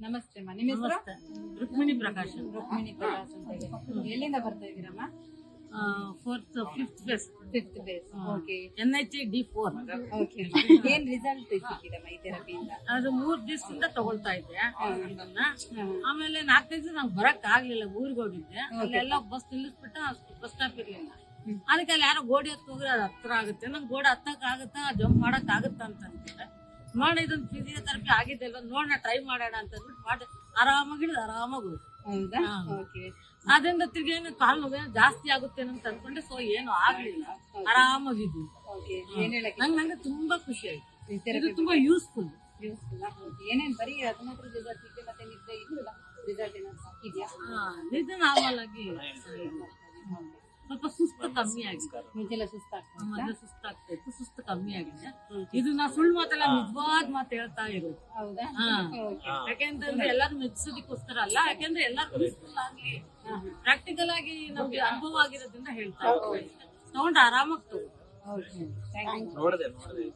ನಮಸ್ತೆ ಅಮ್ಮ ನಿಮ್ಮ ಹೆಸರು? ನಮಸ್ತೆ. ರುಕ್ಮಿಣಿ ಪ್ರಕಾಶ್ ರುಕ್ಮಿಣಿ ಪ್ರಕಾಶ್ ಅಂತ ಹೇಳಿ. ಎಲ್ಲಿಂದ ಬರ್ತಾ ಇದ್ದೀರಮ್ಮ fourth fifth phase fifth base okay N I T D four okay ಏನ್ ರಿಸಲ್ಟ್ ಸಿಕ್ಕಿದಮ್ಮ ಈ ಥೆರಪಿಯಿಂದ ಅದು ಮೂರ್ ದಿವಸದಿಂದ ತಗೊಳ್ತಾ ಇದ್ದೆ ಅದನ್ನ ಆಮೇಲೆ ನಾಲ್ಕೈದು ದಿವಸ ನಂಗೆ ಬರಕ್ ಆಗ್ಲಿಲ್ಲ ಊರಿಗೆ ಹೋಗಿದ್ದೆ. ಅಲ್ಲೆಲ್ಲ ಬಸ್ ನಿಲ್ಲಿಸ್ಬಿಟ್ಟು ಬಸ್ ಸ್ಟಾಪ್ ಇರಲಿಲ್ಲ. ಅದಕ್ಕೆ ಅಲ್ಲಿ ಯಾರೋ ಗೋಡೆ ಹತ್ತು ಹೋದ್ರೆ ಅದು ಹತ್ರ ಆಗುತ್ತೆ. ನಂಗೆ ಗೋಡೆ ಹತ್ತಕ್ ಆಗುತ್ತಾ ಜಂಪ್ ಮಾಡಕ್ ಆಗುತ್ತಾ ಅಂತ ನೋಡಿ ಇದೊಂದು ಫಿಸಿಯೋಥೆರಪಿ ಆಗಿದೆ ಅಲ್ವಾ? ನೋಡೋಣ ಟ್ರೈ ಮಾಡೋಣ ಅಂತ ಅಂದ್ಬಿಟ್ಟು ಮಾಡಿ ಆರಾಮಾಗಿ ಹಿಡಿದು ಆರಾಮಾಗಿ. ಹೌದಾ. ಓಕೆ ಅದರಿಂದ ತಿರ್ಗಿ ಏನು ಕಾಲು ನೋವು ಜಾಸ್ತಿ ಆಗುತ್ತೆ ಅಂತ ಅನ್ಕೊಂಡೆ ಸೊ ಏನು ಆಗ್ಲಿಲ್ಲ. ಆರಾಮಾಗಿದ್ವಿ ಏನ್ ಹೇಳಕ್ಕೆ ನಂಗೆ ನಂಗೆ ತುಂಬಾ ಖುಷಿ ಆಯ್ತು. ಇದು ತುಂಬಾ ಯೂಸ್ಫುಲ್ ಯೂಸ್ಫುಲ್ ಏನೇನ್ ಬರೀ ಹದಿನಾಲ್ಕು ರಿಸಲ್ಟ್ ಇದೆ ಮತ್ತೆ ನಿದ್ದೆ ಇಲ್ಲ ರಿಸಲ್ಟ್ ಏನಾದ್ರು ಸಿಕ್ಕಿದ್ಯಾ ಇದು ನಾರ್ಮಲ್ ಆಗಿ ಸ್ವಲ್ಪ ಸುಸ್ತು ಕಮ್ಮಿ ಆಗಿದೆ. ಮುಂಚೆಲ್ಲ ಸುಸ್ತಾಗ್ತದೆ ಸುಸ್ತಾಗ್ತದೆ ಕಮ್ಮಿ ಆಗಿದೆ. ಇದು ನಾ ಸುಳ್ಳು ಮಾತಲ್ಲ ನಿಜವಾದ ಮಾತು ಹೇಳ್ತಾ ಇರೋದು. ಹೌದಾ? ಹಾ. ಓಕೆ. ಯಾಕೆಂತಂದ್ರೆ ಎಲ್ಲಾರು ಮೆಚ್ಚಿಸೋದಕ್ಕೋಸ್ಕರ ಅಲ್ಲ ಯಾಕೆಂದ್ರೆ ಎಲ್ಲಾರು ಯೂಸ್ಫುಲ್ ಆಗ್ಲಿ ಪ್ರಾಕ್ಟಿಕಲ್ ಆಗಿ ನಮ್ಗೆ ಅನುಭವ ಆಗಿರೋದ್ರಿಂದ ಹೇಳ್ತಾ ಇರೋದು ತಗೊಂಡು ಆರಾಮಾಗಿ ತಗೋ. ಓಕೆ. ಥ್ಯಾಂಕ್ ಯು ನೋಡಿದೆ ನೋಡಿದೆ.